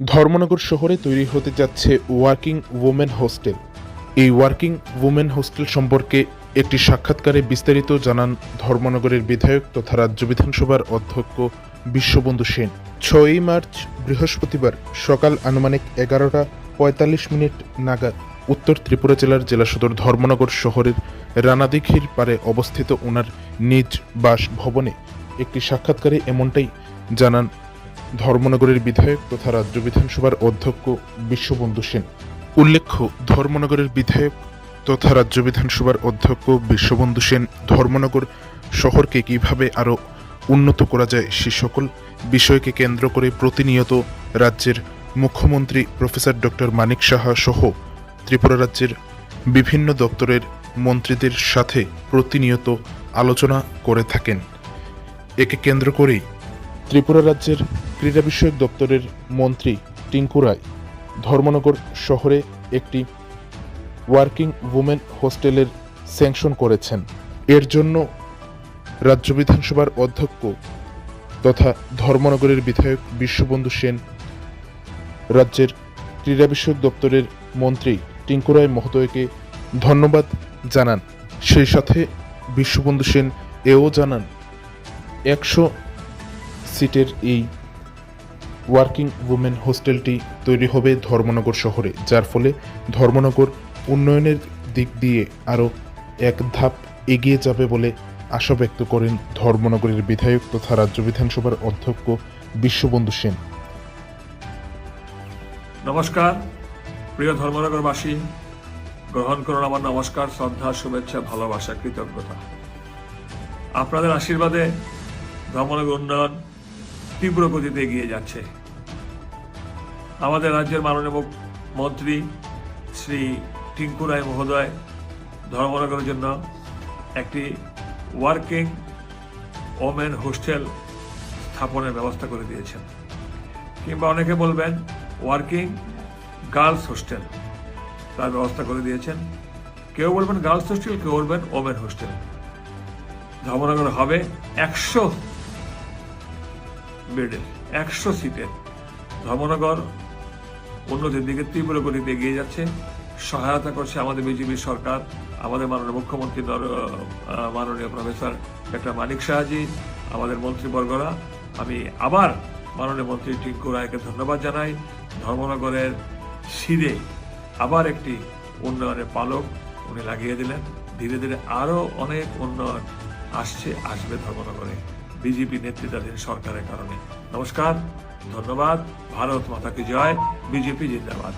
ধর্মনগর শহরে তৈরি হতে যাচ্ছে ওয়ার্কিং ওমেন হোস্টেল। এই ওয়ার্কিং ওমেন হোস্টেল সম্পর্কে একটি সাক্ষাৎকারে বিস্তারিত জানান ধর্মনগরের বিধায়ক তথা রাজ্য বিধানসভার অধ্যক্ষ বিশ্ববন্ধু সেন। ছয়ই মার্চ, বৃহস্পতিবার সকাল আনুমানিক এগারোটা পঁয়তাল্লিশ মিনিট নাগাদ উত্তর ত্রিপুরা জেলার জেলা সদর ধর্মনগর শহরের রানাদিঘির পারে অবস্থিত ওনার নিজ বাসভবনে একটি সাক্ষাৎকারে এমনটাই জানান ধর্মনগরের বিধায়ক তথা রাজ্য বিধানসভার অধ্যক্ষ বিশ্ববন্ধু সেন। উল্লেখ্য, ধর্মনগরের বিধায়ক তথা রাজ্য বিধানসভার অধ্যক্ষ বিশ্ববন্ধু সেন ধর্মনগর শহরকে কীভাবে আরও উন্নত করা যায় সে সকল বিষয়কে কেন্দ্র করে প্রতিনিয়ত রাজ্যের মুখ্যমন্ত্রী প্রফেসর ডক্টর মানিক সাহা সহ ত্রিপুরা রাজ্যের বিভিন্ন দপ্তরের মন্ত্রীদের সাথে প্রতিনিয়ত আলোচনা করে থাকেন। একে কেন্দ্র করেই ত্রিপুরা রাজ্যের ক্রীড়া বিষয়ক দপ্তরের মন্ত্রী টিঙ্কু রায় ধর্মনগর শহরে একটি ওয়ার্কিং উমেন হোস্টেলের স্যাংশন করেছেন। এর জন্য রাজ্য বিধানসভার অধ্যক্ষ তথা ধর্মনগরের বিধায়ক বিশ্ববন্ধু সেন, রাজ্যের ক্রীড়া বিষয়ক দপ্তরের মন্ত্রী টিঙ্কু রায় মহোদয়কে ধন্যবাদ জানান। সেই সাথে বিশ্ববন্ধু সেন এও জানান, একশো সিটের এই ওয়ার্কিং উমেন হোস্টেলটি তৈরি হবে ধর্মনগর শহরে, যার ফলে ধর্মনগর উন্নয়নের দিক দিয়ে আরও এক ধাপ এগিয়ে যাবে বলে আশা ব্যক্ত করেন ধর্মনগরের বিধায়ক তথা রাজ্য বিধানসভার অধ্যক্ষ বিশ্ববন্ধু সেন। নমস্কার, প্রিয় ধর্মনগরবাসী, গ্রহণ করুন আমার নমস্কার, শ্রদ্ধা, শুভেচ্ছা, ভালোবাসা, কৃতজ্ঞতা। আপনাদের আশীর্বাদে ধর্মনগর উন্নয়ন তীব্র গতিতে এগিয়ে যাচ্ছে। আমাদের রাজ্যের মাননীয় মন্ত্রী শ্রী টিঙ্কু রায় মহোদয় ধর্মনগরের জন্য একটি ওয়ার্কিং ওমেন হোস্টেল স্থাপনের ব্যবস্থা করে দিয়েছেন। কিংবা অনেকে বলবেন ওয়ার্কিং গার্লস হোস্টেল তার ব্যবস্থা করে দিয়েছেন। কেউ বলবেন গার্লস হোস্টেল, কেউ বলবেন ওমেন হোস্টেল। ধর্মনগর হবে একশো বেডের একশো সিটের ধর্মনগর উন্নতির দিকে তীব্র গতিতে এগিয়ে যাচ্ছে। সহায়তা করছে আমাদের বিজেপি সরকার, আমাদের মাননীয় মুখ্যমন্ত্রী মাননীয় প্রফেসর ডক্টর মানিক শাহজি, আমাদের মন্ত্রীবর্গরা। আমি আবার মাননীয় মন্ত্রী টিঙ্কু রায়কে ধন্যবাদ জানাই। ধর্মনগরের শিরে আবার একটি উন্নয়নের পালক উনি লাগিয়ে দিলেন। ধীরে ধীরে আরও অনেক উন্নয়ন আসছে, আসবে ধর্মনগরে। বিজেপি নেতৃত্বাধীন সরকারের কারণে। নমস্কার ধন্যবাদ ভারত মাতাকে জয় বিজেপি জিন্দাবাদ।